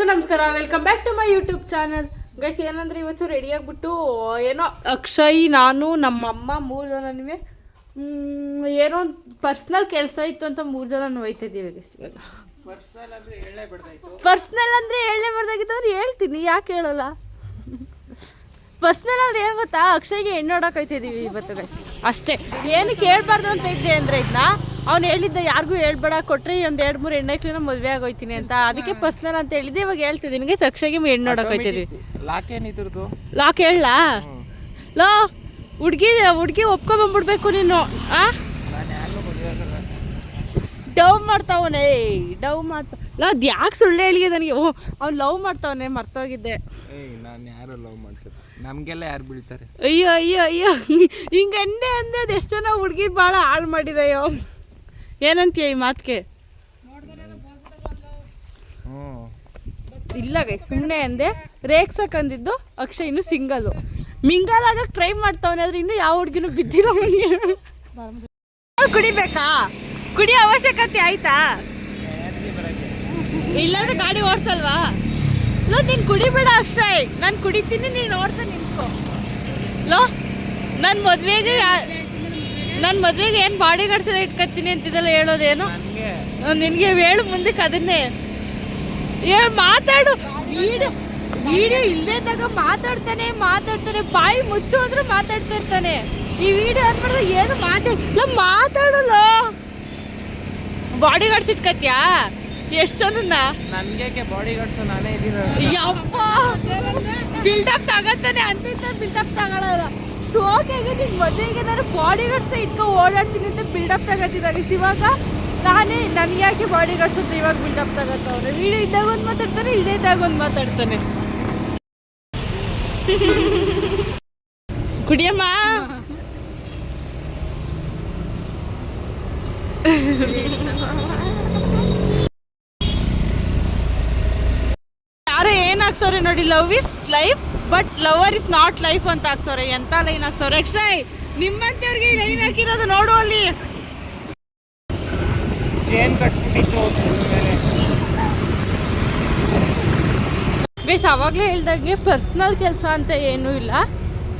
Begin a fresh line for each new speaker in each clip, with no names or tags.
ಎಲ್ರಿಗೂ ನಮಸ್ಕಾರ. Welcome back to my YouTube channel guys ಏನಂದ್ರೆ ಇವತ್ತು ರೆಡಿ ಆಗ್ಬಿಟ್ಟು ಏನೋ ಅಕ್ಷಯ್ ನಾನು ನಮ್ಮಮ್ಮ ಮೂರು ಜನ ನಿಮಗೆ ಏನೋ ಒಂದು ಪರ್ಸ್ನಲ್ ಕೆಲಸ ಇತ್ತು ಅಂತ ಮೂರು ಜನ ಹೋಯ್ತಿದ್ದೀವಿ ಗೈಸ್ ಇವಾಗ. ಪರ್ಸ್ನಲ್ ಅಂದರೆ ಹೇಳಲೇ ಬರ್ದಾಗಿತ್ತು ಅವ್ರು ಹೇಳ್ತೀನಿ ಯಾಕೆ ಹೇಳಲ್ಲ? ಪರ್ಸ್ನಲ್ ಅಂದ್ರೆ ಏನು ಗೊತ್ತಾ? ಅಕ್ಷಯ್ಗೆ ಹೆಣ್ಣು ನೋಡಕ್ ಹೋಯ್ತಿದ್ದೀವಿ ಇವತ್ತು ಗೈಸ್ ಅಷ್ಟೇ. ಏನಕ್ಕೆ ಹೇಳ್ಬಾರ್ದು ಅಂತ ಇದ್ದೆ ಅಂದ್ರೆ ಇದನ್ನ ಅವ್ನು ಹೇಳಿದ್ದ ಯಾರಿಗೂ ಹೇಳ್ಬೇಡ ಕೊಟ್ರೆ ಒಂದು ಎರಡು ಮೂರು ಹೆಣ್ಣೈಕ್ಲಿನ ಮದುವೆ ಆಗೋಯ್ತೀನಿ ಅಂತ. ಅದಕ್ಕೆ ಪರ್ಸ್ನಲ್ ಅಂತ ಹೇಳಿದ್ದೆ ಇವಾಗ ಹೇಳ್ತಿದ್ದೀನಿ. ನಿನಗೆ ಅಕ್ಷಯ್ಗೆ ಹೆಣ್ಣು ನೋಡಕ್ ಹೋಯ್ತಿದ್ವಿ.
ಲಾಕ್ ಏನಿದ್ರದ್ದು
ಲಾಕ್ ಹೇಳ ಲೋ ಹುಡ್ಗಿ ಹುಡ್ಗಿ ಒಪ್ಕೊಂಬಂದ್ಬಿಡ್ಬೇಕು ನೀನು ಆ? ಡವ್ ಮಾಡ್ತಾವನೆ ಡವ್ ಮಾಡ್ತಾ ಲಾ ಅದು ಯಾಕೆ ಸುಳ್ಳು ಹೇಳಿ ನನಗೆ? ಓ ಅವ್ನು ಲವ್ ಮಾಡ್ತಾವನೆ ಮರ್ತೋಗಿದ್ದೆ.
ನಾನು ಯಾರು ಲವ್ ಮಾಡ್ತಾರೆ ನಮಗೆಲ್ಲ ಯಾರು ಬೀಳ್ತಾರೆ?
ಅಯ್ಯೋ ಅಯ್ಯೋ ಅಯ್ಯೋ. ಹಿಂಗೆ ಅಂದೆ ಅಂದೆ ಅದು ಎಷ್ಟು ಜನ ಹುಡುಗಿ ಭಾಳ ಹಾಳು ಮಾಡಿದೆಯೋ. ಏನಂತೀಯ ಈ ಮಾತಿಗೆ? ಇಲ್ಲ ಗೈ ಸುಮ್ಮನೆ ಅಂದೆ. ರೇಗ್ಸಕ್ಕಂದಿದ್ದು ಅಕ್ಷಯ್ ಇನ್ನು ಸಿಂಗಲ್ಲು ಮಿಂಗಲ್ ಆಗಕ್ಕೆ ಟ್ರೈ ಮಾಡ್ತಾವನೆ ಆದ್ರೆ ಇನ್ನು ಯಾವ ಹುಡುಗಿನೂ ಬಿದ್ದಿರೋ ಕುಡಿಬೇಕಾ? ಕುಡಿ ಅವಶ್ಯಕತೆ ಆಯ್ತಾ? ಇಲ್ಲಾಂದ್ರೆ ಗಾಡಿ ಓಡ್ಸಲ್ವಾ? ಲೋ ನೀನು ಕುಡಿಬೇಡ ಅಕ್ಷಯ್. ನಾನು ಕುಡಿತೀನಿ ನೀನು ಓಡ್ತಾ ನಿಂತ್ಕೋ. ಲೋ ನನ್ನ ಮದ್ವೆಗೆ ನನ್ನ ಮದ್ವೆಗೆ ಏನು ಬಾಡಿ ಗಾರ್ಡ್ಸ್ ಎಲ್ಲ ಇಟ್ಕೊತೀನಿ ಅಂತಿದ್ದಲ್ಲ ಹೇಳೋದೇನು?
ನನಗೆ.
ಹೇಳು ಮುಂದಕ್ಕೆ ಅದನ್ನೇ. ಏ ಮಾತಾಡು. ವಿಡಿಯೋ ವಿಡಿಯೋ ಇಲ್ಲೇ ತಗ ಮಾತಾಡ್ತಾನೆ ಮಾತಾಡ್ತಾನೆ ಬಾಯಿ ಮುಚ್ಚು ಅಂದ್ರೆ ಮಾತಾಡ್ತಾ ಇರ್ತಾನೆ. ಈ ವಿಡಿಯೋ ಅಂದ್ಬಿಟ್ರೆ ಏನು ಮಾತಾಡ ಮಾತಾಡಲ್ಲ. ಬಾಡಿ ಗಾರ್ಡ್ಸ್ ಇಟ್ಕತ್ಯಾ? ಎಷ್ಟು ಜನನ್ನ?
ನನಗೆ ಬಾಡಿ ಗಾರ್ಡ್ಸ್ ನಾನೇ ಇದ್ದೀನಿ
ಯಪ್ಪ. ಬಿಲ್ಡಪ್ ತಗತ್ತಾನೆ ಅಂತ ಬಿಲ್ಡಪ್ ತಗೊಳಲ್ಲ. ಶೋಕಾಗಿ ನಿನ್ ಮದುವೆಗೆ ನಾನು ಬಾಡಿ ಗಾರ್ಡ್ಸ್ ಇಟ್ಕೊ ಓಡಾಡ್ತೀನಿ ಅಂತ ಬಿಲ್ಡಪ್ ತಗೋತಿದ್ದಾಗ ಇವಾಗ ನಾನೇ ನನ್ಗೆ ಯಾಕೆ ಬಾಡಿ ಗಾರ್ಡ್ಸ್ ಅಂತ ಇವಾಗ ಬಿಲ್ಡಪ್ ತಗೋತಾವ್ರೆ? ವಿಡಿಯೋ ಇದ್ದಾಗ ಒಂದು ಮಾತಾಡ್ತಾನೆ ಇಲ್ಲೇ ಇದ್ದಾಗ ಒಂದು ಮಾತಾಡ್ತಾನೆ. ಕುಡಿಯಮ್ಮ. ಏನ್ ನೋಡಿ love is life but lover is not life ಅಂತ ಹಾಕ್ಸೋರೆ ಎಂತ ಲೈನ್ ಹಾಕ್ಸೋರೆ? ಅಕ್ಷಯ್ ನಿಮ್ಮಂತವ್ರಿಗೆ ಲೈನ್ ಹಾಕಿರೋದು ನೋಡು ಅಲ್ಲಿ. ಬೇಸ್ ಅವಾಗಲೇ ಹೇಳ್ದಂಗೆ ಪರ್ಸ್ನಲ್ ಕೆಲಸ ಅಂತ ಏನೂ ಇಲ್ಲ.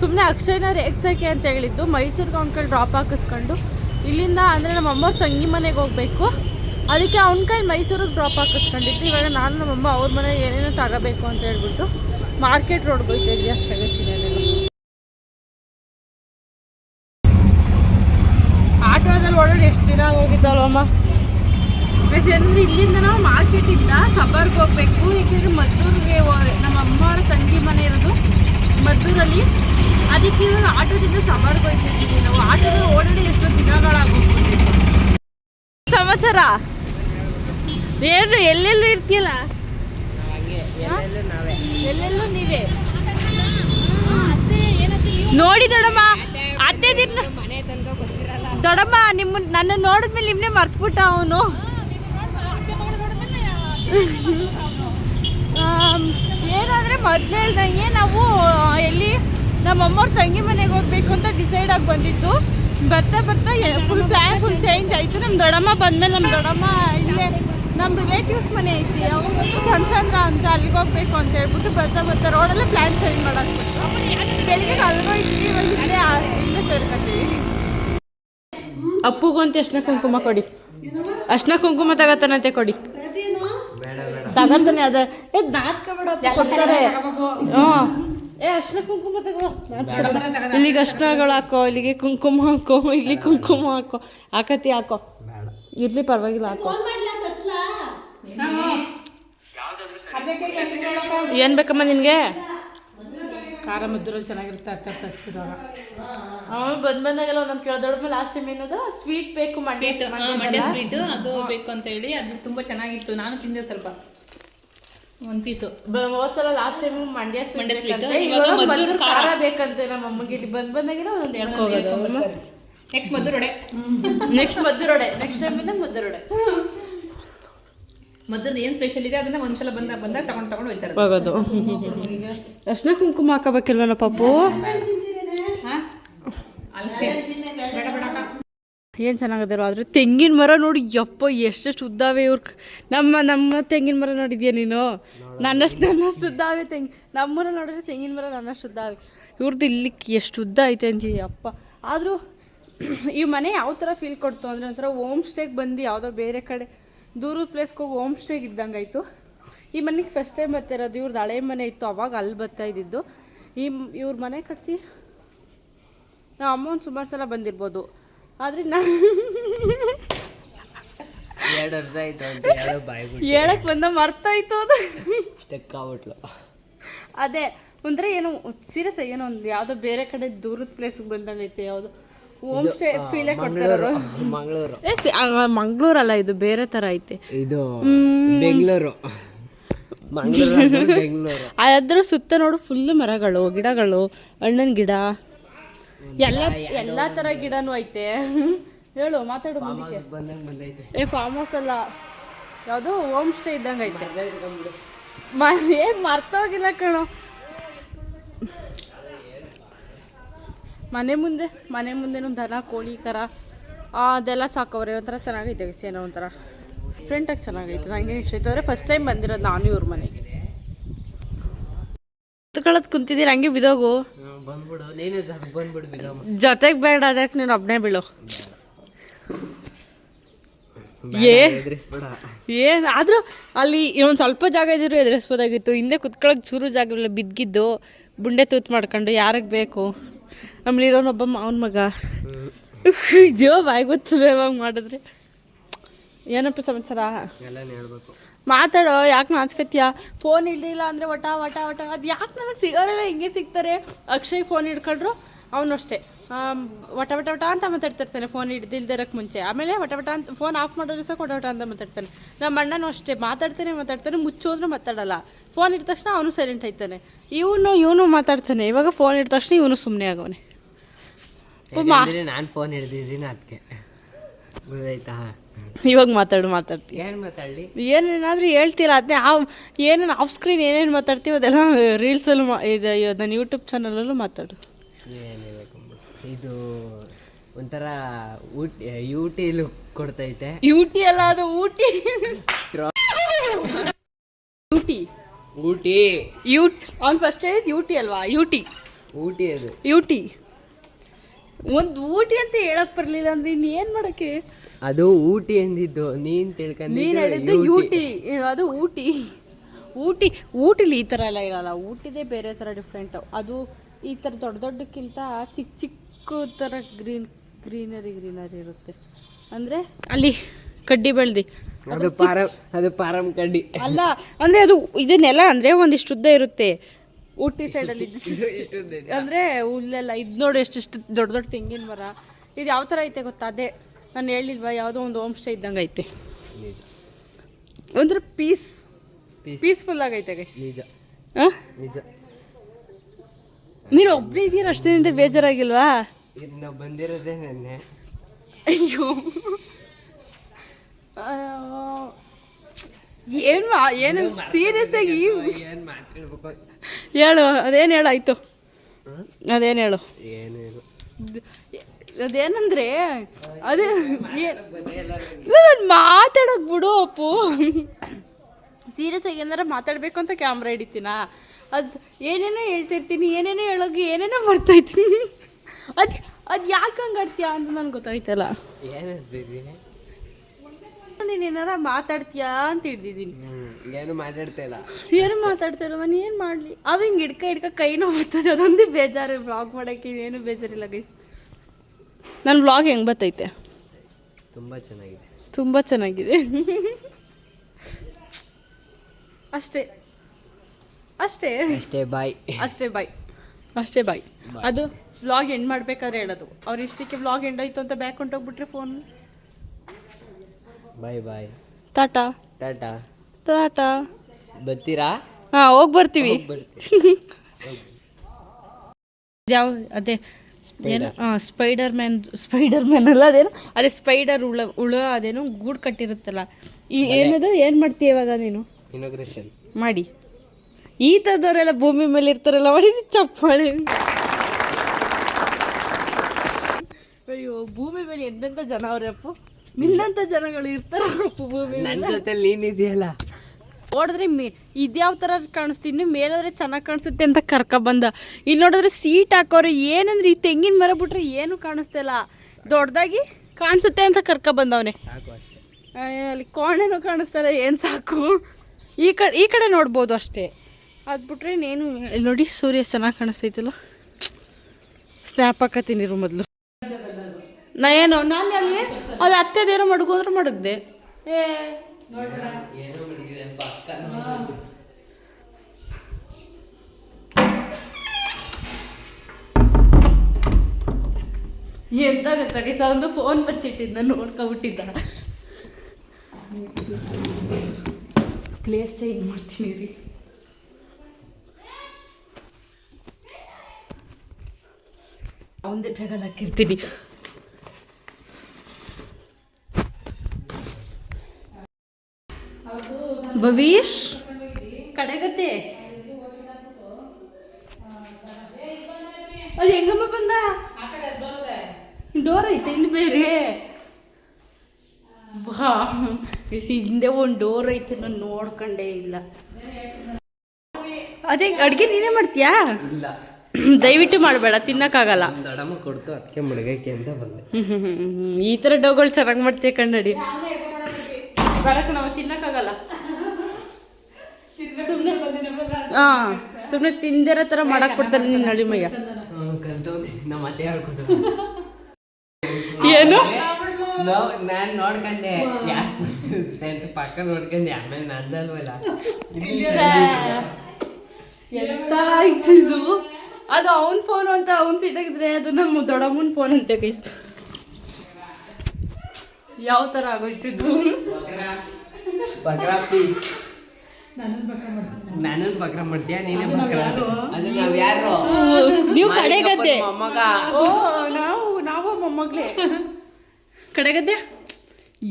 ಸುಮ್ಮನೆ ಅಕ್ಷಯ್ನ ರೇಗ್ಸಕ್ಕೆ ಅಂತ ಹೇಳಿದ್ದು. ಮೈಸೂರಿಗೆ ಅವ್ನ ಕಡೆ ಡ್ರಾಪ್ ಹಾಕಿಸ್ಕೊಂಡು ಇಲ್ಲಿಂದ ಅಂದರೆ ನಮ್ಮ ಅಮ್ಮ ತಂಗಿ ಮನೆಗೆ ಹೋಗಬೇಕು. ಅದಕ್ಕೆ ಅವ್ನ ಕೈ ಮೈಸೂರಿಗೆ ಡ್ರಾಪ್ ಹಾಕಿಸ್ಕೊಂಡಿದ್ದು ಇವಾಗ ನಾನು ನಮ್ಮಮ್ಮ ಅವ್ರ ಮನೆ ಏನೇನೋ ತಗೋಬೇಕು ಅಂತ ಹೇಳ್ಬಿಟ್ಟು ಮಾರ್ಕೆಟ್ ರೋಡ್ಗೆ ಹೋಗ್ತಾ ಇದ್ವಿ ಅಷ್ಟೇ ಆಟೋದಲ್ಲಿ ಓಡಾಡಿ ಎಷ್ಟು ದಿನ ಹೋಗಿದ್ದಲ್ವಮ್ಮ ಅಂದ್ರೆ ಇಲ್ಲಿಂದ ನಾವು ಮಾರ್ಕೆಟಿಂದ ಸಬರ್ಗೆ ಹೋಗ್ಬೇಕು. ಏಕೆಂದರೆ ಮದ್ದೂರಿಗೆ ನಮ್ಮ ಅಮ್ಮವ್ರ ತಂಗಿ ಮನೆ ಇರೋದು ಮದ್ದೂರಲ್ಲಿ. ಅದಕ್ಕೆ ಇವಾಗ ಆಟೋದಿಂದ ಸಬರ್ಗೆ ಹೋಗ್ತಿದ್ದೀವಿ ನಾವು. ಆಟೋದಲ್ಲಿ ಓಡಾಡಿ ಎಷ್ಟೋ ದಿನಗಳಾಗೋಗ್ಬಿಟ್ಟಿತ್ತು ಸಮಾಚಾರ? ಏನು ಎಲ್ಲೆಲ್ಲೂ ಇರ್ತೀಯಲ್ಲ? ಎಲ್ಲೆಲ್ಲೂ ನೀವೇ. ನೋಡಿ ದೊಡಮ್ಮ ಅತ್ತೆ ದಿನ ದೊಡಮ್ಮ ನಿಮ್ಮ ನನ್ನ ನೋಡಿದ್ಮೇಲೆ ನಿಮ್ಮನ್ನೇ ಮರ್ತ್ಬಿಟ್ಟ ಅವನು. ಏನಂದ್ರೆ ಮೊದ್ಲು ಹೇಳ್ದಂಗೆ ನಾವು ಎಲ್ಲಿ ನಮ್ಮ ಅಮ್ಮವ್ರ ತಂಗಿ ಮನೆಗೆ ಹೋಗ್ಬೇಕು ಅಂತ ಡಿಸೈಡ್ ಆಗಿ ಬಂದಿದ್ದು. ಬರ್ತಾ ಬರ್ತಾ ಫುಲ್ ಪ್ಲ್ಯಾನ್ ಫುಲ್ ಚೇಂಜ್ ಆಯಿತು. ನಮ್ಮ ದೊಡಮ್ಮ ಬಂದ್ಮೇಲೆ ನಮ್ಮ ದೊಡಮ್ಮ ಇಲ್ಲೇ ನಮ್ಮ ರಿಲೇಟಿವ್ಸ್ ಮನೆ ಐತಿ ಅವ್ರು ಚಂದ್ರ ಅಂತ ಅಲ್ಲಿಗೆ ಹೋಗ್ಬೇಕು ಅಂತ ಹೇಳ್ಬಿಟ್ಟು ಬರ್ತಾ ಬರ್ತಾ ರೋಡಲ್ಲೇ ಪ್ಲ್ಯಾನ್ ಚೇಂಜ್ ಮಾಡಾಕ್ಬಿಟ್ಟು ಬೆಳಿಗ್ಗೆ ಅಲ್ಗೋಯ್ತೀವಿ ಒಂದು ಇಲ್ಲೇ ಸೇರ್ಕೊತೀವಿ. ಅಪ್ಪುಗೂ ಅಂತ ಅಷ್ಟನ ಕುಂಕುಮ ಕೊಡಿ. ಅಷ್ಟನ ಕುಂಕುಮ ತಗತನಂತೆ ಕೊಡಿ. ತಗಂತಾನೆ ಅದ. ಏ ನಾಚ್ಕೊಬೇಡ ಕೊಡ್ತಾರೆ. ಹ್ಞೂ. ಏ ಅಷ್ಟನೇ ಕುಂಕುಮ ತಗೋ ಇಲ್ಲಿಗೆ ಅಷ್ಟಗಳು ಹಾಕೋ ಇಲ್ಲಿಗೆ ಕುಂಕುಮ ಹಾಕೋ ಇಲ್ಲಿ ಕುಂಕುಮ ಹಾಕೋ. ಹಾಕತಿ ಹಾಕೋ. ಇರ್ಲಿ ಪರವಾಗಿಲ್ಲ ಹಾಕೋ. ಏನ್ ಬೇಕಮ್ಮ ನಿನಗೆ?
ಖಾರ ಮದ್ದೂರಲ್ಲಿ ಚೆನ್ನಾಗಿರುತ್ತೆ ಅಕ್ಕ ತರಿಸ್ತಿದಾಗ
ಅವನು ಬಂದ್ ಬಂದಾಗೆಲ್ಲ ಒಂದೊಂದು ಕೇಳ್ದೊಡ ಮೇಲೆ ಲಾಸ್ಟ್ ಟೈಮ್ ಏನದು? ಸ್ವೀಟ್ ಬೇಕು ಮಂಡ್ಯ
ಮಂಡ್ಯ ಸ್ವೀಟ್ ಅದು ಬೇಕು ಅಂತ ಹೇಳಿ ಅದು ತುಂಬಾ ಚೆನ್ನಾಗಿತ್ತು. ನಾನು ತಿಂದೆ ಸ್ವಲ್ಪ. ಒಂದು piece
ಹೋದ್ಸಲ last time Mandya
Mandya
sweet
ಖಾರ.
ಬೇಕಂತೆ ನಮ್ಮ ಅಮ್ಮಗೆ. ಇಲ್ಲಿ ಬಂದ್ ಬಂದಾಗೆಲ್ಲ ಒಂದೊಂದು ಎರಡು
ನೆಕ್ಸ್ಟ್ ಮದ್ದೂರೊಡೆ.
ನೆಕ್ಸ್ಟ್ ಮದ್ದೂರೊಡೆ. ನೆಕ್ಸ್ಟ್ ಟೈಮ್ ಇಂದ ಮದ್ದೂರೊಡೆ.
ಮದ್ದೂರ್ದು ಏನು ಸ್ಪೆಷಲ್ ಇದೆ ಅದನ್ನ ಒಂದ್ಸಲ ಬಂದ ಬಂದಾಗ ತಗೊಂಡ್ ತಗೊಂಡು ಹೋಯ್ತಾರೆ
ಹೋಗೋದು. ಅಷ್ಟನೇ ಕುಂಕುಮ ಹಾಕಬೇಕಿಲ್ವಲ್ಲ ಪಾಪು? ಏನು ಚೆನ್ನಾಗದಾರೋ ಆದ್ರೆ ತೆಂಗಿನ ಮರ ನೋಡಿ ಯಪ್ಪ ಎಷ್ಟೆಷ್ಟು ಉದ್ದಾವೆ ಇವ್ರ ನಮ್ಮ ನಮ್ಮ ತೆಂಗಿನ ಮರ ನೋಡಿದ್ಯಾ ನೀನು? ನನ್ನಷ್ಟು ನನ್ನಷ್ಟು ಉದ್ದಾವೆ ತೆಂಗಿ ನಮ್ಮೂರ ನೋಡಿದ್ರೆ ತೆಂಗಿನ ಮರ ನನ್ನಷ್ಟು ಉದ್ದಾವೆ. ಇವ್ರದ್ದು ಇಲ್ಲಿ ಎಷ್ಟು ಉದ್ದ ಐತೆ ಅಂತೀವಿ ಅಪ್ಪ ಆದರೂ ಈ ಮನೆ ಯಾವ ಥರ ಫೀಲ್ ಕೊಡ್ತು ಅಂದರೆ ಒಂಥರ ಹೋಮ್ ಸ್ಟೇಗೆ ಬಂದು ಯಾವುದೋ ಬೇರೆ ಕಡೆ ದೂರದ ಪ್ಲೇಸ್ಗೆ ಹೋಗಿ ಹೋಮ್ ಸ್ಟೇಗೆ ಇದ್ದಂಗೆ ಆಯಿತು. ಈ ಮನೆಗೆ ಫಸ್ಟ್ ಟೈಮ್ ಬರ್ತಿರೋದು ಇವ್ರದ್ದು ಹಳೆ ಮನೆ ಇತ್ತು ಅವಾಗ ಅಲ್ಲಿ ಬರ್ತಾ ಇದ್ದಿದ್ದು. ಈ ಇವ್ರ ಮನೆ ಕಟ್ಟಿ ನಾವು ಅಮ್ಮನ ಸುಮಾರು ಸಲ ಬಂದಿರ್ಬೋದು. ಆದರೆ ನಾನು ಬಂದ ಮರ್ತಾಯ್ತು ಅದು.
ತೆಕ್ಕಾಬಿಟ್ಲು
ಅದೇ ಅಂದರೆ ಏನೋ ಸೀರಿಯಸ್ ಏನೋ ಒಂದು ಯಾವುದೋ ಬೇರೆ ಕಡೆ ದೂರದ ಪ್ಲೇಸ್ಗೆ ಬಂದಂಗೈತೆ ಯಾವುದು ಹೋಮ್ ಸ್ಟೇ ಫೀಲೇ ಕೊಡ್ತಾರೋ
ಮಂಗಳೂರು
ಏ ಮಂಗ್ಳೂರಲ್ಲ ಇದು ಬೇರೆ ತರ ಐತೆ.
ಇದು ಬೆಂಗಳೂರು. ಮಂಗಳೂರು ಬೆಂಗಳೂರು.
ಅದ್ರ ಸುತ್ತ ನೋಡು ಫುಲ್ ಮರಗಳು ಗಿಡಗಳು ಹಣ್ಣಿನ ಗಿಡ. ಎಲ್ಲ ಎಲ್ಲ ಥರ ಗಿಡನೂ ಐತೆ. ಹೇಳು ಮಾತಾಡು ಏ ಫಾರ್ಮ್ ಹೌಸ್ ಅಲ್ಲ. ಯಾವುದು ಹೋಮ್ ಸ್ಟೇ ಇದ್ದಂಗೆ ಐತೆ. ಏನು ಮರ್ತೋಗಿಲ್ಲ ಕಣೋ. ಮನೆ ಮುಂದೆ ಮನೆ ಮುಂದೆನೂ ದನ ಕೋಳಿ ಕರ ಆ, ಅದೆಲ್ಲ ಸಾಕವ್ರೆ ಒಂಥರ ಚೆನ್ನಾಗೈತೆ ಏನೋ ಒಂಥರ ಫ್ರೆಂಟಾಗಿ ಚೆನ್ನಾಗೈತೆ. ನನಗೆ ಇಷ್ಟ ಆಯ್ತು ಅಂದರೆ ಫಸ್ಟ್ ಟೈಮ್ ಬಂದಿರೋದು ನಾನು ಇವ್ರ ಮನೆಗೆ ಕುತ್ಕೊಳ್ಳೋದು ಕುಂತಿದ್ದೀರ? ಹಂಗೆ ಬಿದೋಗು ಜೊತೆಗೆ ಬೇಡ ಅದಕ್ಕೆ ನೀನು ಒಬ್ಬನೇ ಬೀಳು. ಏ? ಏನು ಆದರೂ ಅಲ್ಲಿ ಒಂದು ಸ್ವಲ್ಪ ಜಾಗ ಇದ್ರು ಎದುರಿಸ್ಬೋದಾಗಿತ್ತು. ಹಿಂದೆ ಕುತ್ಕೊಳ್ಳೋಕೆ ಚೂರು ಜಾಗ ಇಲ್ಲ ಬಿದ್ದಿದ್ದು. ಬುಂಡೆ ತೂತ್ ಮಾಡ್ಕೊಂಡು ಯಾರಿಗೆ ಬೇಕು? ಒಬ್ಬ ಅವನ ಮಗ. ಜೋ ಬಾಯಿ ಗೊತ್ತದೆ ಅವಾಗ ಮಾಡಿದ್ರೆ. ಏನಪ್ಪ ಸಮಾಚಾರ? ಮಾತಾಡೋ ಯಾಕೆ ನಾಚ್ಕತ್ಯ? ಫೋನ್ ಇಡ್ಲಿಲ್ಲ ಅಂದರೆ ಒಟ ವಟ ವಟ. ಅದು ಯಾಕೆ ನನಗೆ ಸಿಗೋರೆಲ್ಲ ಹಿಂಗೆ ಸಿಗ್ತಾರೆ? ಅಕ್ಷಯ್ ಫೋನ್ ಹಿಡ್ಕೊಂಡ್ರು ಅವನು ಅಷ್ಟೇ. ಒಟ ವಟ ವಟ ವಟ ಅಂತ ಮಾತಾಡ್ತಿರ್ತಾನೆ ಫೋನ್ ಹಿಡ್ದಿಲ್ದಿರಕ್ಕೆ ಮುಂಚೆ. ಆಮೇಲೆ ವಟ ವಟ ಅಂತ ಫೋನ್ ಆಫ್ ಮಾಡಿದ್ರೆ ಸಹ ವಟ ವಟ ಅಂತ ಮಾತಾಡ್ತಾನೆ. ನಮ್ಮ ಅಣ್ಣನೂ ಅಷ್ಟೇ ಮಾತಾಡ್ತಾನೆ ಮಾತಾಡ್ತಾನೆ ಮುಚ್ಚೋದ್ರು ಮಾತಾಡಲ್ಲ. ಫೋನ್ ಇಟ್ಟ ತಕ್ಷಣ ಅವನು ಸೈಲೆಂಟ್ ಆಯ್ತಾನೆ. ಇವನು ಇವನು ಮಾತಾಡ್ತಾನೆ. ಇವಾಗ ಫೋನ್ ಇಟ್ಟ ತಕ್ಷಣ ಇವನು ಸುಮ್ಮನೆ ಆಗವನೆ.
ನಾನು ಫೋನ್ ಹಿಡ್ದಿದ್ದೀನಿ ಅದಕ್ಕೆ ಗೊತ್ತಾಯ್ತಾ?
ಇವಾಗ ಮಾತಾಡು ಮಾತಾಡ್ತೀವಿ
ಏನು ಮಾತಾಡಲಿ?
ಏನೇನಾದರೂ ಹೇಳ್ತೀರಾ? ಅದನ್ನೇ ಆ ಏನೇನು ಆಫ್ ಸ್ಕ್ರೀನ್ ಏನೇನು ಮಾತಾಡ್ತೀವಿ ಅದೆಲ್ಲ ರೀಲ್ಸಲ್ಲೂ ಮಾ ಇದು ನನ್ನ ಯೂಟ್ಯೂಬ್ ಚಾನಲಲ್ಲೂ ಮಾತಾಡು.
ಇದು ಒಂಥರ ಊಟಿ ಯೂಟಿ ಲುಕ್ ಕೊಡ್ತೈತೆ.
ಯೂಟಿ ಅಲ್ಲ ಅದು Ooty. UT
Ooty.
ಯೂಟ್ on first ಹೇಳಿದ್ ಯೂಟಿ ಅಲ್ವಾ? ಯೂಟಿ
ಊಟಿ ಅದು.
ಯೂಟಿ ಒಂದು ಊಟಿ ಅಂತ ಹೇಳಕ್ ಬರ್ಲಿಲ್ಲ ಅಂದ್ರೆ ಇನ್ ಏನ್ ಮಾಡಕ್ಕೆ?
ಅದು ಊಟಿ ಎಂದಿದ್ದು ನೀನ್
ತಿಳ್ಕೊಂಡು
ತಿಳ್ಕೊಂಡಿದ್ದು
ಹೇಳಿದ್ದು ಯೂಟಿ ಅದು ಊಟಿ. ಊಟಿ ಊಟಿಲಿ ಈ ಥರ ಎಲ್ಲ ಇರಲ್ಲ. ಊಟಿದೇ ಬೇರೆ ತರ ಡಿಫ್ರೆಂಟ್ ಅದು ಈ ತರ ದೊಡ್ಡ ದೊಡ್ಡಕ್ಕಿಂತ ಚಿಕ್ಕ ಚಿಕ್ಕ ಥರ ಗ್ರೀನ್ ಗ್ರೀನರಿ ಗ್ರೀನರಿ ಇರುತ್ತೆ. ಅಂದ್ರೆ ಅಲ್ಲಿ ಕಡ್ಡಿ ಬೆಳ್ದಿ.
ಅದು ಪಾರಂ ಅದು ಪಾರಂ ಕಡ್ಡಿ.
ಅಲ್ಲ ಅಂದ್ರೆ ಅದು ಇದು ನೆಲ ಅಂದರೆ ಒಂದಿಷ್ಟು ಉದ್ದ ಇರುತ್ತೆ. ಊಟಿ ಸೈಡಲ್ಲಿ ಅಂದರೆ ಹುಲ್ಲೆಲ್ಲ ಇದು ನೋಡಿ ಎಷ್ಟೆಷ್ಟು ದೊಡ್ಡ ದೊಡ್ಡ ತೆಂಗಿನ ಮರ. ಇದು ಯಾವ ಥರ ಐತೆ ಗೊತ್ತಾ? ಅದೇ ನಾನು ಹೇಳಿಲ್ವಾ ಯಾವುದೋ ಒಂದು ಹೋಮ್ ಸ್ಟೇ ಇದ್ದಂಗೆ ಐತೆ.
ಅಂದ್ರೆ
ಒಂಥರ ಪೀಸ್. ಪೀಸ್ಫುಲ್ ಆಗೈತೆ
ನಿಜ.
ಹಾಂ
ನಿಜ.
ನೀನು ಒಬ್ಬರೇ ಇದೀರ ಅಷ್ಟೇನಿಂದ ಬೇಜಾರಾಗಿಲ್ವಾ?
ನಾವು ಬಂದಿರೋದೇ ನೆನ್ನೆ.
ಅಯ್ಯೋ. ಏನು ಮಾ ಏನು ಸೀರಿಯಸ್ ಆಗಿ
ಏನು ಮಾತಾಡ್ಬೇಕು
ಹೇಳು ಅದೇನು ಹೇಳು ಆಯ್ತು? ಅದೇನು ಹೇಳು? ಅದೇನಂದ್ರೆ ಅದೇ ನಾನು ಮಾತಾಡೋಕೆ ಬಿಡು ಅಪ್ಪು. ಸೀರಿಯಸ್ ಆಗಿ ಏನಾರ ಮಾತಾಡಬೇಕು ಅಂತ ಕ್ಯಾಮ್ರಾ ಹಿಡಿತೀನಾ? ಅದು ಏನೇನೋ ಹೇಳ್ತಿರ್ತೀನಿ ಏನೇನೋ ಹೇಳೋಗಿ ಏನೇನೋ ಇರ್ತೀನಿ ಅದು ಅದು ಯಾಕೆ ಹಂಗೆ ಆಡ್ತೀಯ ಅಂತ ನನಗೆ ಗೊತ್ತಾಯ್ತಲ್ಲ. ನೀನು ಏನಾರ ಮಾತಾಡ್ತೀಯಾ ಅಂತ ಹಿಡ್ದಿದ್ದೀನಿ.
ಏನು ಮಾತಾಡ್ತಾ ಇಲ್ಲ.
ಏನು ಮಾತಾಡ್ತಾರೋ ನಾನು ಏನು ಮಾಡಲಿ? ಅದು ಹಿಂಗೆ ಹಿಡ್ಕ ಹಿಡ್ಕ ಕೈ ನೋಡ್ತದೆ ಅದೊಂದು ಬೇಜಾರು. ಬ್ಲಾಗ್ ಮಾಡೋಕ್ಕೆ ಏನು ಬೇಜಾರಿಲ್ಲ ಗೈಸ್ ನನ್ನ ವ್ಲಾಗ್ ಹೆಂಗೆ ಬರ್ತೈತೆ?
ತುಂಬ ಚೆನ್ನಾಗಿದೆ.
ತುಂಬ ಚೆನ್ನಾಗಿದೆ. ಅಷ್ಟೇ. ಅಷ್ಟೇ.
ಅಷ್ಟೇ ಬಾಯ್
ಅಷ್ಟೇ ಬಾಯ್ ಅಷ್ಟೇ ಬಾಯ್ ಅದು ವ್ಲಾಗ್ ಎಂಡ್ ಮಾಡ್ಬೇಕಾದ್ರೆ ಹೇಳೋದು. ಅವ್ರು ಇಷ್ಟಕ್ಕೆ ವ್ಲಾಗ್ ಎಂಡ್ ಆಯ್ತು ಅಂತ back ಹೊಂಟೋಗ್ಬಿಟ್ರೆ phone
bye bye
tata
tata
tata
ಬರ್ತೀರಾ?
ಹಾಂ ಹೋಗಿ ಬರ್ತೀವಿ. ಯಾವ ಅದೇ ಏನು? ಸ್ಪೈಡರ್ ಮ್ಯಾನ್ ಸ್ಪೈಡರ್ ಮ್ಯಾನ್ ಅಲ್ಲ ಅದೇನು? ಅದೇ ಸ್ಪೈಡರ್ ಹುಳ ಹುಳ ಅದೇನು? ಗೂಡು ಕಟ್ಟಿರುತ್ತಲ್ಲ. ಈ ಏನದು? ಏನು ಮಾಡ್ತೀಯ ಇವಾಗ ನೀನು?
ಇನಾಗ್ರೇಷನ್
ಮಾಡಿ. ಈ ಥರದವರೆಲ್ಲ ಭೂಮಿ ಮೇಲೆ ಇರ್ತಾರಲ್ಲ ಮಾಡಿ ಚಪ್ಪಾಳೆ. ಅಯ್ಯೋ ಭೂಮಿ ಮೇಲೆ ಎಂತೆಂಥ ಜನ ಅವ್ರೆ ನಿನ್ನಂಥ ಜನಗಳು ಇರ್ತಾರೆ ಭೂಮಿ
ನನ್ನ ಜೊತೆ ನೀನಿದೆಯಲ್ಲ
ನೋಡಿದ್ರೆ ಮೇ ಇದ್ಯಾವ ಥರ ಕಾಣಿಸ್ತೀನಿ? ಮೇಲಾದ್ರೆ ಚೆನ್ನಾಗಿ ಕಾಣಿಸುತ್ತೆ ಅಂತ ಕರ್ಕ ಬಂದ. ಇಲ್ಲಿ ನೋಡಿದ್ರೆ ಸೀಟ್ ಹಾಕೋರೆ ಏನಂದ್ರೆ ಈ ತೆಂಗಿನ ಮರ ಬಿಟ್ರೆ ಏನು ಕಾಣಿಸ್ತಿಲ್ಲ ದೊಡ್ಡದಾಗಿ ಕಾಣಿಸುತ್ತೆ ಅಂತ ಕರ್ಕ ಬಂದವನೆ. ಅಲ್ಲಿ ಕೋಣೆನೂ ಕಾಣಿಸ್ತಾರೆ ಏನು ಸಾಕು? ಈ ಕಡೆ ಈ ಕಡೆ ನೋಡ್ಬೋದು ಅಷ್ಟೇ. ಅದು ಬಿಟ್ರೆ ಇನ್ನೇನು ಇಲ್ಲಿ. ನೋಡಿ ಸೂರ್ಯ ಚೆನ್ನಾಗಿ ಕಾಣಿಸ್ತೈತಲ್ಲ. ಸ್ನ್ಯಾಪ್ ಹಾಕತ್ತೀನಿ ಮೊದಲು. ನಾ ಏನು ನಾನು ಅಲ್ಲಿ ಅದು ಅತ್ತೆದೇನೋ ಮಡಗು ಅಂದ್ರೆ ಮಡಗ್ದೆ. ಏ ಎಂತ ಗೊತ್ತಾಗಿ ಒಂದು ಫೋನ್ ಬಚ್ಚಿಟ್ಟಿದ್ದ ನೋಡ್ಕೊಬಿಟ್ಟಿದ್ದ. ಪ್ಲೇಸ್ ಚೇಂಜ್ ಮಾಡ್ತೀನಿ ರೀ. ಒಂದೇ ಬ್ಯಾಗಲ್ಲಿ ಹಾಕಿರ್ತೀನಿ. ಭವೀಶ್ ಕಡೆಗತ್ತೆ ಅದು ಹೆಂಗಮ್ಮ ಬಂದ? ಡೋರ್ ಐತೆ ಇಲ್ಲಿ ಬೇರೆ. ಬಾ. ಹಿಂದೆ ಒಂದು ಡೋರ್ ಐತೆ ನಾನು ನೋಡ್ಕೊಂಡೇ ಇಲ್ಲ. ಅದೇ ಅಡುಗೆ ನೀನೇ ಮಾಡ್ತೀಯಾ?
ಇಲ್ಲ.
ದಯವಿಟ್ಟು ಮಾಡಬೇಡ ತಿನ್ನಕ್ಕಾಗಲ್ಲ. ಈ ಥರ ಡೋಗಳು ಚೆನ್ನಾಗಿ ಮಾಡ್ತೀಯ ಕಣ್ಣಡಿ. ಬರಕ್ ನಾವು ತಿನ್ನಕ್ಕಾಗಲ್ಲ. ಹಾಂ ಸುಮ್ಮನೆ ತಿಂದಿರೋ ಥರ ಮಾಡಕ್ ಕೊಡ್ತಾರೆ ನಿನ್ನ
ನಳಿಮಯ್ಯ
ಏನು?
ನಾನ್ ನೋಡ್ಕೊಂಡೆ. ಪಕ್ಕ ನೋಡ್ಕೊಂಡೆ ಆಮೇಲೆ ನಂದಲ್ವಲ್ಲ.
ಆಯ್ತು ಇದು? ಅದು ಅವನ್ ಫೋನ್ ಅಂತ ಅವನ್ ಫೀಟಾಗಿದ್ರೆ ಅದು ನಮ್ಮ ದೊಡ್ಡಮ್ಮನ ಫೋನ್ ಅಂತ ಕೈಸ್ ಯಾವ ಥರ ಆಗೋಯ್ತಿದ್ದು
ಬಕ್ರಾ ಪ್ಲೀಸ್ ನಾನು? ಬಕ್ರಾ ಮಾಡ್ತೀಯ? ನೀನೇ ಬಕ್ರ ಅದು ನಾವು ಯಾರು?
ನೀವು ಕಡೆಗದ್ದೆ.
ಮೊಮ್ಮಗ.
ಓ ನಾವು ನಾವು ಮೊಮ್ಮಗಳೇ ಕಡೆಗದ್ದೆ?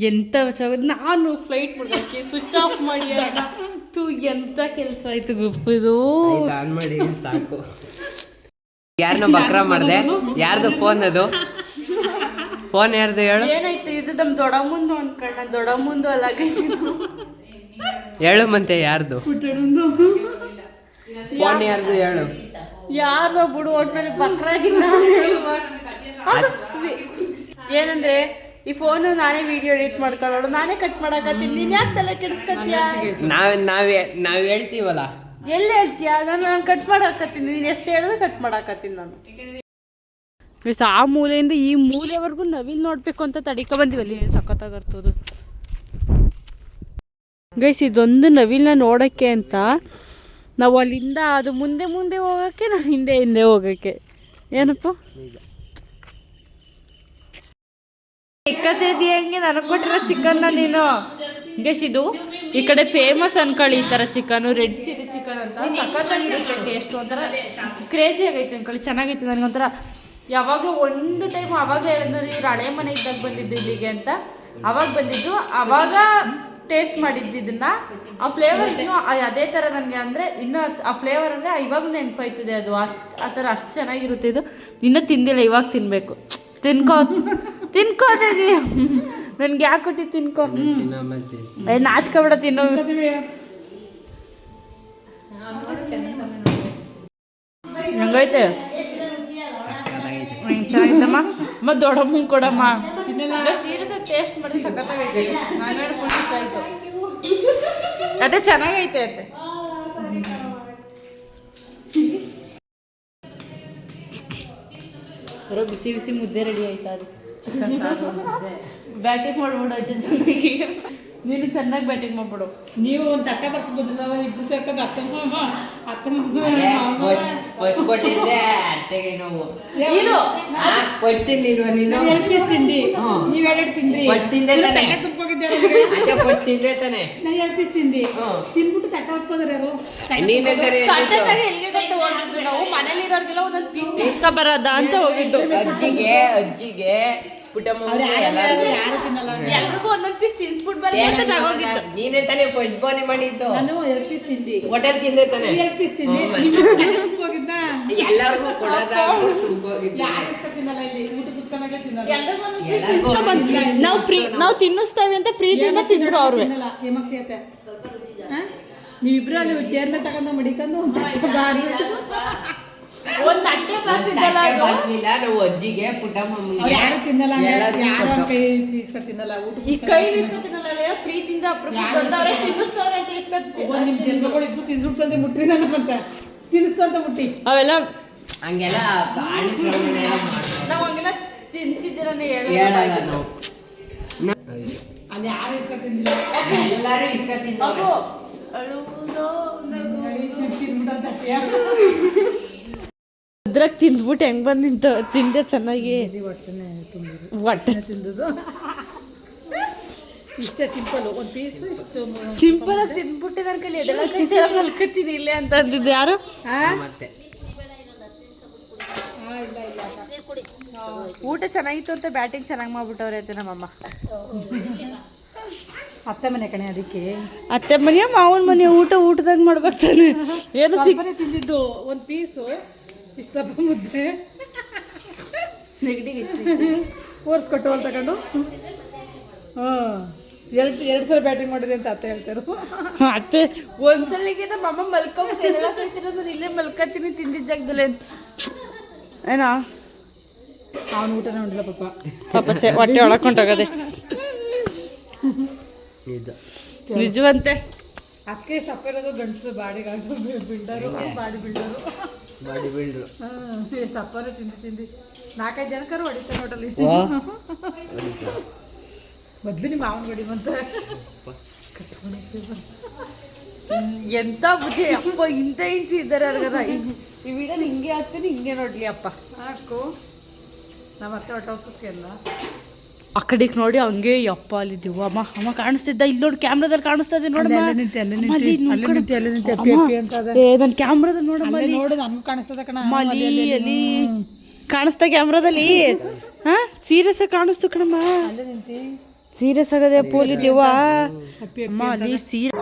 ಎಂತ ನಾನು ಫ್ಲೈಟ್ ಮುಡ್ದಾಕಿ ಸ್ವಿಚ್ ಆಫ್ ಮಾಡಿ. ತು ಎಂತ ಕೆಲಸ ಆಯ್ತು ಗುಪ್ಪು ಇದು?
ಆನ್ ಮಾಡಿ ಸಾಕು. ಯಾರನ್ನ ಬಕ್ರ ಮಾಡ್ದೆ? ಯಾರ್ದು ಫೋನ್ ಅದು? ಫೋನ್ ಯಾರ್ದು ಹೇಳು?
ಏನಾಯ್ತು? ಇದು ನಮ್ಮ ದೊಡ್ಡಮ್ಮಂದು ಅನ್ಕೊಂಡ ದೊಡ್ಡಮ್ಮಂದು ಅಲ್ಲ.
ಹೇಳು ಮತ್ತೆ ಯಾರ್ದು? ಫೋನ್ ಯಾರ್ದು ಹೇಳು.
ಯಾರ್ದೋ ಬಿಡು ಒಟ್ನಲ್ಲಿ ವಿ- ಏನಂದ್ರೆ ಈ ಫೋನ್ ನಾನೇ ವಿಡಿಯೋ ಎಡಿಟ್ ಮಾಡ್ಕೊಳ್ಳೋದು ನಾನೇ ಕಟ್ ಮಾಡಕತ್ತೀನಿ. ನೀನ್ ಯಾಕೆ ತಲೆ ಕೆಡಿಸ್ಕತ್ತೀಯ?
ನಾವ್ ನಾವೇ ನಾವ್ ಹೇಳ್ತೀವಲ್ಲ.
ಎಲ್ಲಿ ಹೇಳ್ತೀಯ? ನಾನು ನಾನು ಕಟ್ ಮಾಡಾಕತ್ತೀನಿ. ನೀನು ಎಷ್ಟು ಹೇಳಿದ್ರೆ ಕಟ್ ಮಾಡಾಕತ್ತೀನಿ ನಾನು. ಆ ಮೂಲೆಯಿಂದ ಈ ಮೂಲೆವರೆಗೂ ನವಿಲ್ ನೋಡ್ಬೇಕು ಅಂತ ತಡಿಕ ಬಂದಿವಲ್ಲಿ. ಸಖತ್ತಾಗರ್ತದು ಗೈಸ್, ಇದೊಂದು ನವಿಲನ್ನ ನೋಡೋಕ್ಕೆ ಅಂತ. ನಾವು ಅಲ್ಲಿಂದ ಅದು ಮುಂದೆ ಮುಂದೆ ಹೋಗೋಕ್ಕೆ ನಾವು ಹಿಂದೆ ಹಿಂದೆ ಹೋಗೋಕ್ಕೆ ಏನಪ್ಪ? ಹೆಂಗೆ ನನಗೆ ಕೊಟ್ಟಿರೋ ಚಿಕನ್ನ ನೀನು? ಗೈಸ್, ಇದು ಈ ಕಡೆ ಫೇಮಸ್ ಅನ್ಕೊಳ್ಳಿ ಈ ಥರ ಚಿಕನು ರೆಡ್ ಚಿಲ್ಲಿ ಚಿಕನ್ ಅಂತ. ಸಖತ್ತಾಗಿರುತ್ತೆ ಟೇಸ್ಟ್ ಒಂಥರ. ಕ್ರೇಜಿ ಆಗೈತೆ ಅನ್ಕೊಳ್ಳಿ, ಚೆನ್ನಾಗೈತೆ ನನಗೊಂಥರ ಯಾವಾಗಲೂ ಒಂದು ಟೈಮ್ ಅವಾಗಲೇ ಹೇಳಿದ್ರು ಇವ್ರು ಹಳೆ ಮನೆ ಇದ್ದಾಗ ಬಂದಿದ್ದು ಇಲ್ಲಿಗೆ ಅಂತ. ಅವಾಗ ಬಂದಿದ್ದು ಅವಾಗ ಟೇಸ್ಟ್ ಮಾಡಿದ್ದು ಇದನ್ನ ಆ ಫ್ಲೇವರ್ ಇನ್ನೂ ಅದೇ ಥರ ನನಗೆ ಅಂದರೆ ಇನ್ನೂ ಆ ಫ್ಲೇವರ್ ಅಂದರೆ ಇವಾಗ ನೆನಪಾಯ್ತದೆ ಅದು. ಅಷ್ಟು ಆ ಥರ ಅಷ್ಟು ಚೆನ್ನಾಗಿರುತ್ತೆ ಇದು. ಇನ್ನೂ ತಿಂದಿಲ್ಲ ಇವಾಗ ತಿನ್ನಬೇಕು ತಿನ್ಕೋ ತಿನ್ಕೋದಾಗಿ ನನ್ಗೆ ಯಾಕೆ ಕೊಟ್ಟಿ ತಿನ್ಕೋ? ನಾಚ್ಕೊಬಿಡ ತಿನ್ನು. ಹೆಂಗೈತೆ? ಚೆನ್ನಾಗಿದ್ದಮ್ಮ ಮತ್ತು ದೊಡ್ಡಮ್ಮ ಕೊಡಮ್ಮ. ಸೀರಿಯಸ್ ಟೇಸ್ಟ್ ಮಾಡಿ ಸಖತ್ತಾಗೈತೆ. ನಾನು ಫುಲ್ ಇಷ್ಟ ಆಯ್ತು. ಅದೇ ಚೆನ್ನಾಗೈತೆ ಅತ್ತೆ. ಬರೋ ಬಿಸಿ ಬಿಸಿ ಮುದ್ದೆ ರೆಡಿ ಆಯ್ತಾ ಅದು? ಬ್ಯಾಟಿಂಗ್ ಮಾಡ್ಬಿಡು ಚೆನ್ನಾಗಿ ನೀನು ಚೆನ್ನಾಗಿ ಬ್ಯಾಟಿಂಗ್ ಮಾಡ್ಬಿಡು.
ನೀವು ಒಂದು ತಟ್ಟೆ ಬರ್ಸ್ಬೋದಿಲ್ಲ ಇಬ್ಬರು ಸೇರ್ಕೊಂಡು ಅತ್ತ ಮಾಮ
ಅತ್ತೆಗೆ ನಾವು. ನೀನು?
ಎರಡು ಪೀಸ್ ತಿಂದಿ. ನೀವು ಎರಡು ತಿಂದ್ರಿ.
ಫಸ್ಟ್ ತಿಂದೆ ತಾನೆ. ಅತ್ತೆ ಫಸ್ಟ್ ತಿಂದೆ ತಾನೆ.
ನಾನು ಎರಡು ಪೀಸ್ ತಿಂದಿ. ತಿಂದ್ಬಿಟ್ಟು ತಟ್ಟೆ ಹೊತ್ಕೋದ್ರೆ ಯಾರು?
ನೀನೇ ತಾನೆ
ತಂಟೆಗೆ ಎಲ್ಲಿಗೆ ಗೊತ್ತ ಹೋಗಿದ್ದು ನಾವು ಮನೇಲಿ ಇರೋರ್ಗೆಲ್ಲ ಒಂದೊಂದು ಪೀಸ್ ಇಷ್ಟ ಬರೋದ ಅಂತ ಹೋಗಿದ್ದು.
ಅಜ್ಜಿಗೆ ಅಜ್ಜಿಗೆ ಪುಟ್ಟಮ್ಮ
ಎಲ್ರಿಗೂ ಒಂದೊಂದ್ ಪೀಸ್ ತಿನ್ಸ್ಬಿಟ್
ನೀನೇ ತಾನೇ ಫಸ್ಟ್ ಬೋನಿ ಮಾಡಿದ್ದು.
ನಾನು ಎರಡು ಪೀಸ್ ತಿಂದಿ.
ಹೋಟೆಲ್ ತಿಂದೆ ತಾನೆ?
ಎರಡು ಪೀಸ್ ತಿಂದಿ.
ಎಲ್ಲರಿಗೂ ಕೊಡೋದ
ನಾವು ಪ್ರೀ ನಾವು ತಿನ್ನಿಸ್ತೇವೆ ಅಂತ ಪ್ರೀತಿಯಿಂದ ತಿಂದ್ರು ಅವ್ರು?
ನೀವಿಬ್ರು ಅಲ್ಲಿ ಚೇರ್ ಮೇಲೆ ತಗೊಂಡು ಮಡಿಕೊಂಡು ಗಾಡಿ
ಒಂದ್ ತಟ್ಟೆ ಬಾರ್ಸಿದ್ದಲ್ಲ ಅದು?
ಬರ್ಲಿಲ್ಲ ನಾವು ಅಜ್ಜಿಗೆ ಪುಟ್ಟಮ್ಮ
ಯಾರು ತಿನ್ನಲ್ಲ.
ಎಲ್ಲರಿಗೂ
ಯಾರು
ಕೊಟ್ಟು.
ಕೈ ತೀಸ್ಕೊಂಡು ತಿನ್ನಲ್ಲ ಊಟ
ಈ ಕೈ ಇಸ್ಕೊತೀನಲ್ಲ ಪ್ರೀತಿಯಿಂದ ಅಪ್ರೂಪ ಬಂದವ್ರೆ ತಿನ್ನಿಸ್ತವ್ರೆ ಅಂತ
ನಿಮ್ ಜನ್ಮಗಳು ಇಬ್ರು ತಿನ್ಸ್ಬಿಟ್ಟು ಮುಟ್ಟಿ ನನ್ನ ಅಂತ ತಿನ್ನಿಸ್ತು ಅಂತ ಮುಟ್ಟಿ.
ಅವೆಲ್ಲ
ಹಂಗೆಲ್ಲ ಎಲ್ಲ ಮಾಡ್ತಾರೆ.
ನಾವ್ ಹಂಗೆಲ್ಲ ತಿನ್ಸಿದ್ದೀರನ್ನ ಹೇಳಿ
ಹೇಳಲ್ಲ ನಾವು
ಅಲ್ಲಿ ಯಾರು ಇಸ್ಕೊಂಡು ತಿಂದಿಲ್ಲ?
ಎಲ್ಲರೂ ಇಷ್ಟ
ಅವು ಅಳುವುದೋ ನಗುವುದೋ.
ತಿನ್ಬಿಟ್ಟು
ಅದ್ರಾಗ ತಿಂದ್ಬಿಟ್ಟು ಹೆಂಗ್ ನಿಂತ ತಿಂದೆ ಚೆನ್ನಾಗಿ. ಹೊಟ್ಟೆ.
ತಿಂದದು ಇಷ್ಟೇ ಸಿಂಪಲ್ ಒಂದು ಪೀಸ್ ಇಷ್ಟು
ಸಿಂಪಲ್ ಆಗಿ ತಿಂದ್ಬಿಟ್ಟೆ ನನ್ನ ಕೈಲಿ ಎದೆಲ್ಲ ಕೈತೆಲ್ಲ ಮಲ್ಕತ್ತೀನಿ ಇಲ್ಲೇ ಅಂತ ಅಂದಿದ್ದು ಯಾರು? ಊಟ ಚೆನ್ನಾಗಿತ್ತು ಅಂತ ಬ್ಯಾಟಿಂಗ್ ಚೆನ್ನಾಗಿ ಮಾಡ್ಬಿಟ್ಟವ್ರೆ ಅಂತ ನಮ್ಮಮ್ಮ.
ಅತ್ತೆ ಮನೆ ಕಣೆ ಅದಕ್ಕೆ.
ಅತ್ತೆ ಮನೆಯ ಮಾವನ ಮನೆ ಊಟ ಊಟದಾಗ ಮಾಡ್ಬೇಕು ತಾನೆ. ಏನು
ತಿಂದಿದ್ದು ಒಂದು ಪೀಸು ಇಷ್ಟು ದಪ್ಪ ಮುದ್ದೆ
ನೆಗಡಿ
ಓರ್ಸ್ಕೊಟ್ಟು ಅಂತ ತಗೊಂಡು ಹಾಂ ಎರಡು ಎರಡು ಸಲ ಬ್ಯಾಟಿಂಗ್ ಮಾಡಿದೆ ಅಂತ ಅತ್ತೆ ಹೇಳ್ತಾರೆ
ಅತ್ತೆ ಒಂದ್ಸಲಿಗೆ ನಮ್ಮ ಅಮ್ಮ ಮಲ್ಕೊಂಬಿಟ್ಟು ಎದಳಕೈತಿರೋದು ಇಲ್ಲೇ ಮಲ್ಕತ್ತೀನಿ ತಿಂದಿದ್ದ ಜಾಗದಲ್ಲಿ ಅಂತ. ಏನೋ?
ಅವನು ಊಟನೇ ಉಂಡಿಲ್ಲ ಪಾಪ.
ಪಾಪ ಚೆ ಹೊಟ್ಟೆ ಒಳಕೊಂಡೋಗದೆ
ನಿಜ.
ನಿಜವಂತೆ.
ಅಕ್ಕಿ ಸ್ಟಪ್ ಇರೋದು ಗಂಡಸು ಬಾಡಿ ಗಂಡಸು builder body builder.
Body builder.
ಹಾಂ ಸ್ಟಪ್ಪರೇ ತಿಂದು ತಿಂದು ನಾಲ್ಕೈದು ಜನಕರು ಹೊಡಿತಾರೆ ನೋಡಲ್ಲಿ. ಮೊದಲು ನಿಮ್ಮ ಮಾವನ ಹೊಡಿ ಬಂತ.
ಎಂತ ಬುದ್ಧಿ ಅಪ್ಪ ಇಂಥ ಇಂಚಿ ಇದ್ದಾರೆ ಅರ್ಗದ. ಈ ವಿಡಿಯೋ ಹಿಂಗೆ ಹಾಕ್ತೀನಿ ಹಿಂಗೆ ನೋಡ್ಲಿ ಅಪ್ಪ.
ಹಾಕು. ನಮ್ಮ ಅತ್ತೆ ಹೊಟ್ಟೆ ಎಲ್ಲ
ಆ ಕಡೆಗೆ ನೋಡಿ ಹಂಗೆ ಯಪ್ಪ ಅಲ್ಲಿ ದಿವ್ವ. ಅಮ್ಮ ಅಮ್ಮ ಕಾಣಿಸ್ತಿದ್ದ? ಇಲ್ಲಿ ನೋಡಿ ಕ್ಯಾಮ್ರಾದಲ್ಲಿ ಕಾಣಿಸ್ತದೆ ನೋಡಮ್ಮ. ನನ್ನ ಕ್ಯಾಮ್ರಾದಲ್ಲಿ ನೋಡಮ್ಮ
ಅಲ್ಲೇ
ಕಾಣಿಸ್ತಾ ಕ್ಯಾಮ್ರಾದಲ್ಲಿ? ಹಾ? ಸೀರಿಯಸ್ ಆಗಿ ಕಾಣಿಸ್ತು ಕಣಮ್ಮ. ಸೀರಿಯಸ್ ಆಗದೆ ಪೋಲಿ ದಿವ್ವ. ಅಮ್ಮ ಅಲ್ಲಿ ಸೀರೆ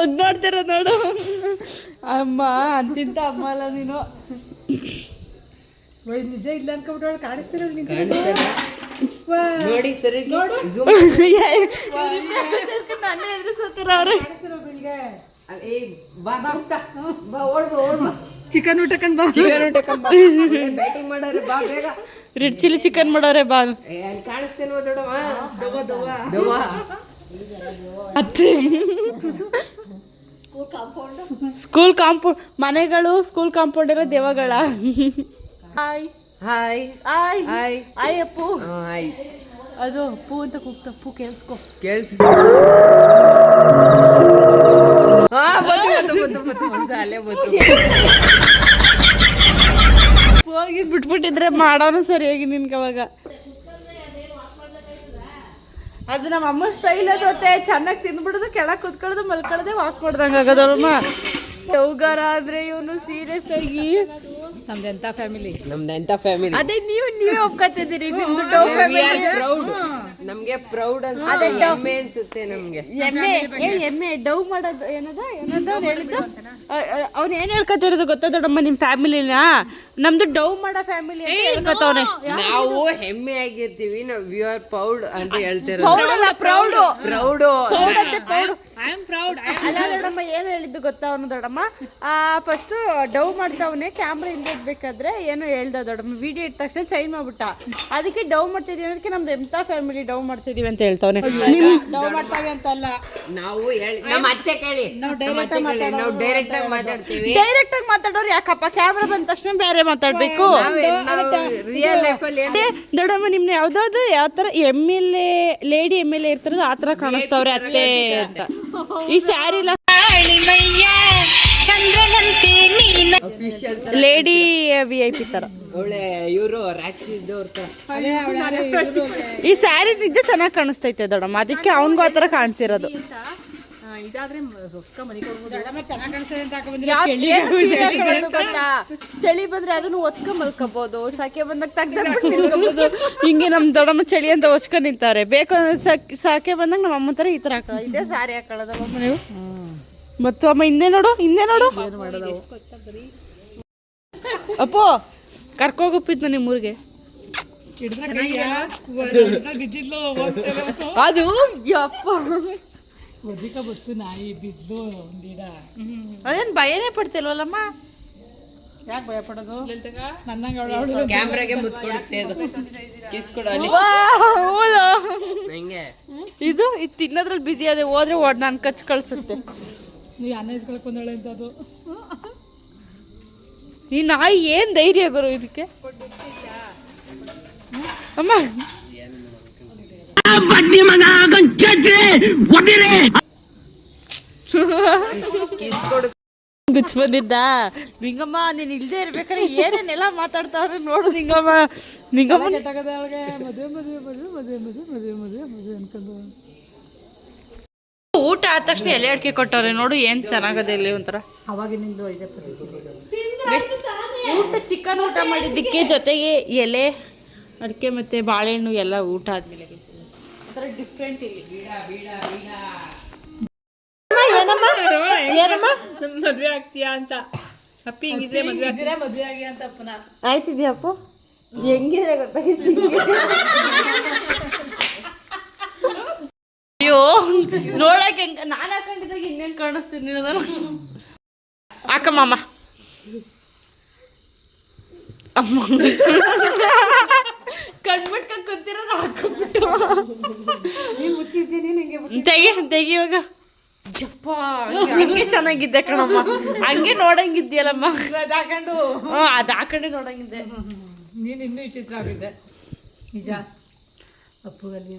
ಒದ್ ನೋಡ್ತಾರ ನೋಡು. ಅಮ್ಮ ಅಂತಿಂತ ಅಮ್ಮ ಅಲ್ಲ ನೀನು.
ಓಯ್ ನಿಜ ಇಲ್ಲ ಅನ್ಕೊಬಿಟ್ಟು
ಕಾಣಿಸ್ತಿರಲ್ಲ ನೋಡಿ ಸರಿ
ನನ್ನ ಎದುರಿಸತ್ತಾರ ಅವ್ರು.
ಕಾಣಿಸ್ತಿರೋ ನಿಂಗೆ
ಏ ಬಾ
ಚಿಕನ್ ಊಟ ಕಂಡ್ ಬಾ.
ಚಿಕನ್ ಬ್ಯಾಟಿಂಗ್ ಮಾಡೋರೆ ಬಾ ಬೇಗ.
ರೆಡ್ ಚಿಲ್ಲಿ ಚಿಕನ್ ಮಾಡೋರೆ ಬಾ.
ಅಲ್ಲಿ ಕಾಣಿಸ್ತೇನೆ ದೊಡ್ಡವ? ದವ ದವ ದವ
ಅತ್ತೆ. ಸ್ಕೂಲ್ ಕಾಂಪೌಂಡ್ ಮನೆಗಳು ಸ್ಕೂಲ್ ಕಾಂಪೌಂಡ್ ಇರೋ ದೇವಗಳ. Hi
hi
hi
hi
hi Appu.
Hi
ಅದು ಅಪ್ಪು ಅಂತ ಕೂಗ್ತ ಅಪ್ಪು ಕೇಳಿಸ್ಕೊ.
ಕೇಳಿಸ್. ಅಲ್ಲೇ
ಹೋಗಿ ಬಿಟ್ಬಿಟ್ಟಿದ್ರೆ ಮಾಡೋನು ಸರಿಯಾಗಿ ನಿನ್ಗೆ ಅವಾಗ. ಅದು ನಮ್ಮ ಅಮ್ಮ ಸ್ಟೈಲ್ ಅದು ಮತ್ತೆ ಚೆನ್ನಾಗಿ ತಿಂದ್ಬಿಡೋದು ಕೆಳಗೆ ಕುತ್ಕೊಳ್ಳೋದು ಮಲ್ಕೊಳ್ಳೋದು ವಾಕ್ ಮಾಡ್ದಂಗೆ ಆಗೋದಲ್ಮ ಯೌಗಾರ ಆದ್ರೆ ಇವನು ಸೀರಿಯಸ್ ಆಗಿ.
ನಮ್ದು ಎಂತ ಫ್ಯಾಮಿಲಿ
ನಮ್ದು ಎಂತ ಫ್ಯಾಮಿಲಿ
ಅದೇ ನೀವು ನೀವೇ ಒಪ್ಕೊತಿದ್ದೀರಿ ನಿಮ್ದು ಡೌ
ಪ್ರೌಡ್ ನಮ್ಗೆ ಪ್ರೌಡ್ ಅಂತ ಹೆಮ್ಮೆ ಅನ್ಸುತ್ತೆ ನಮ್ಗೆ.
ಎಮ್ಮೆ ಏ ಎಮ್ಮೆ ಡವ್ ಮಾಡೋದು ಏನದ? ಏನದ ಅವ್ನು ಹೇಳಿದ್ದು? ಅವ್ನು ಏನು ಹೇಳ್ಕೊತಿರೋದು ಗೊತ್ತಾ ದೊಡ್ಡಮ್ಮ ನಿಮ್ಮ ಫ್ಯಾಮಿಲಿನ ನಮ್ದು ಡೌ ಮಾಡೋ ಫ್ಯಾಮಿಲಿ ಅಂತ ಹೇಳ್ಕೊತವ್ನೆ.
ನಾವು ಹೆಮ್ಮೆ ಆಗಿರ್ತೀವಿ ನಾವು ವಿ ಆರ್ ಪ್ರೌಡ್ ಅಂತ ಹೇಳ್ತಿರೋದು.
ಪ್ರೌಡ್ ಅಲ್ಲ proud
proud
I am proud
ಅಲ್ಲ ದೊಡ್ಡಮ್ಮ ಏನು ಹೇಳಿದ್ದು ಗೊತ್ತಾ ಅವನು ದೊಡ್ಡಮ್ಮ? ಫಸ್ಟ್ ಡವ್ ಮಾಡ್ತಾವನೆ ಕ್ಯಾಮ್ರಾ ಹಿಂದೆ ಇಡ್ಬೇಕಾದ್ರೆ ಏನು ಹೇಳ್ದ ದೊಡ್ಡಮ್ಮ. ವಿಡಿಯೋ ಇಟ್ಟ ತಕ್ಷಣ ಚೈನ್ ಮಾಡ್ಬಿಟ್ಟ. ಅದಕ್ಕೆ ಡವ್ ಮಾಡ್ತಿದೀವಿ ಅನ್ನೋದಕ್ಕೆ ನಮ್ದು ಎಂತ ಫ್ಯಾಮಿಲಿ ಡವ್ ಮಾಡ್ತಿದೀವಿ ಅಂತ ಹೇಳ್ತಾವನೆ. ನಿಮ್
ಡವ್ ಮಾಡ್ತಾವೆ ಅಂತಲ್ಲ.
ನಾವು ಹೇಳಿ ನಮ್ಮ ಅತ್ತೆ ಕೇಳಿ.
ನಾವು
ಡೈರೆಕ್ಟ್ ಆಗಿ ಮಾತಾಡ್ತೀವಿ.
ಡೈರೆಕ್ಟ್ ಆಗಿ ಮಾತಾಡೋರು ಯಾಕಪ್ಪ? ಕ್ಯಾಮ್ರಾ ಬಂದ ತಕ್ಷಣ ಬೇರೆ ಮಾತಾಡ್ಬೇಕು.
ರಿಯಲ್ ಲೈಫ್ ಅಲ್ಲಿ
ದೊಡ್ಡಮ್ಮ ನಿಮ್ನ ಯಾವ್ದಾದ್ರು ಯಾವ ತರ M L A lady M L A ಇರ್ತಾರಲ್ಲ ಆ ತರ ಕಾಣಿಸ್ತಾವ್ರೆ ಅತ್ತೆ ಅಂತ. ಈ ಸ್ಯಾರಿ ಇಲ್ಲ
official
lady V I P ತರ.
ಒಳ್ಳೆ ಇವರು
ಈ ಸ್ಯಾರಿ ನಿಜ ಚೆನ್ನಾಗಿ ಕಾಣಿಸ್ತೈತೆ ದೊಡ್ಡಮ್ಮ. ಅದಕ್ಕೆ ಅವನ್ಗೂ ಆ ತರ ಕಾಣಿಸಿರೋದು.
ಇದಾದ್ರೆ
ಹಾಕೊಳ್ಳೋದು ಚಳಿ ಬಂದ್ರೆ ಅದನ್ನು ಒತ್ಕ ಮಲ್ಕೋಬಹುದು ಶಾಕೆ ಬಂದಾಗ ತೆಗ್ದು ಹಿಂಗೆ ನಮ್ ದೊಡ್ಡಮ್ಮ ಚಳಿ ಅಂತ ಒಚ್ಕೊಂಡ್ ನಿಂತಾರೆ. ಬೇಕು ಸಾಕೆ ಬಂದಾಗ ನಮ್ಮ ಅಮ್ಮ ತರ ಈ ತರ ಹಾಕೊಳ್ಳೋದು ಇದೇ ಸಾರಿ ಹಾಕೊಳ್ಳೋದಮ್ಮ ನೀವು ಮತ್ತು ಅಮ್ಮ ಹಿಂದೆ ನೋಡು ಹಿಂದೆ ನೋಡು. ಅಪ್ಪೋ ಕರ್ಕೋಗಪ್ಪಿತ್ತು ನಿಮ್ಮ ಊರಿಗೆ ಅದು ಯಪ್ಪ. ಅದೇನ್ ಭಯನೇ ಪಡ್ತಿಲ್ವಲ್ಲಮ್ಮ?
ಯಾಕೆ ಭಯ ಪಡೋದು? ನನ್ನಂಗೆ ಅವಳು
ಕ್ಯಾಮ್ರಾಗೆ ಮುತ್ಕೊಡುತ್ತೆ ಅದು. ಕಿಸ್.
ಇದು ಇದು ತಿನ್ನೋದ್ರಲ್ಲಿ ಬಿಸಿ ಅದೇ ಹೋದ್ರೆ ಒಡ್ ನಾನು ಕಚ್ ಕಳ್ಸುತ್ತೆ.
ನೀ ಅನ್ನ ಇಸ್ಕೊಳಕೊಂಡಳೆ ಅಂತ ಅದು
ಈ ನಾಯಿ ಏನ್ ಧೈರ್ಯ ಗುರು ಇದಕ್ಕೆ? ಅಮ್ಮ. ಗುಚ್ ಬಂದಿದ್ದ. ನಿಂಗಮ್ಮ ನೀನ್ ಇಲ್ದೇ ಇರ್ಬೇಕಾದ್ರೆ ಏನೇನೆಲ್ಲ ಮಾತಾಡ್ತಾ ಇದ್ರೆ ನೋಡು ನಿಂಗಮ್ಮ. ನಿಂಗಮ್ಮ
ಮದುವೆ ಮದುವೆ ಮದುವೆ ಮದುವೆ ಮದುವೆ ಮದುವೆ ಮದುವೆ ಮದುವೆ ಅನ್ಕೊಂಡು.
ಊಟ ಆದ ತಕ್ಷಣ ಎಲೆ ಅಡಿಕೆ ಕೊಟ್ಟವ್ರೆ ನೋಡು ಏನ್ ಚೆನ್ನಾಗದೆ ಇಲ್ಲಿ ಒಂಥರ.
ಅವಾಗಿನಿಂದ ಇದೆ ಪದ್ಧತಿ
ಊಟ ಚಿಕನ್ ಊಟ ಮಾಡಿದ್ದಕ್ಕೆ ಜೊತೆಗೆ ಎಲೆ ಅಡಿಕೆ ಮತ್ತೆ ಬಾಳೆಹಣ್ಣು ಎಲ್ಲ ಊಟ ಆದ್ಮೇಲೆ ಒಂಥರ ಡಿಫ್ರೆಂಟ್ ಇಲ್ಲಿ. ಏನಮ್ಮ ಏನಮ್ಮ?
ಮದುವೆ ಆಗ್ತೀಯಾ ಅಂತ. ಅಪ್ಪಿ ಹಿಂಗಿದ್ರೆ ಮದುವೆ ಆಗ್ತೀರಾ ಮದುವೆ ಆಗಿ ಅಂತ ಅಪ್ಪನ.
ಆಯ್ತಿದ್ಯಪ್ಪ ಹೆಂಗಿದೆ ಗೊತ್ತಾಗಿತ್ತು ಅಯ್ಯೋ ನೋಡಕ್ ಹೆಂಗ ನಾನು ಹಾಕೊಂಡಿದ್ದಾಗ ಇನ್ನೇನು ಕಾಣಿಸ್ತೀನಿ ನಾನು. ಮಾಮ ಅಮ್ಮ. ಕಣ್ಮಟ್ಕ ಕುಂತಿರೋದು ಹಾಕೊಂಡ್ಬಿಟ್ಟು ತೆಗಿ ತೆಗಿವಾಗ ಜಪ್ಪ ಹಂಗೆ ಚೆನ್ನಾಗಿದ್ದೆ ಕಣಮ್ಮ. ಹಂಗೆ ನೋಡಂಗಿದ್ಯಲ್ಲಮ್ಮ.
ಅದು ಹಾಕೊಂಡು
ಹ್ಞೂ ಅದು ಹಾಕೊಂಡೆ ನೋಡಂಗಿದ್ದೆ.
ನೀನು ಇನ್ನೂ ವಿಚಿತ್ರ ಆಗಿದ್ದೆ. ನಿಜ. ಅಪ್ಪುಗಲ್ಲಿ.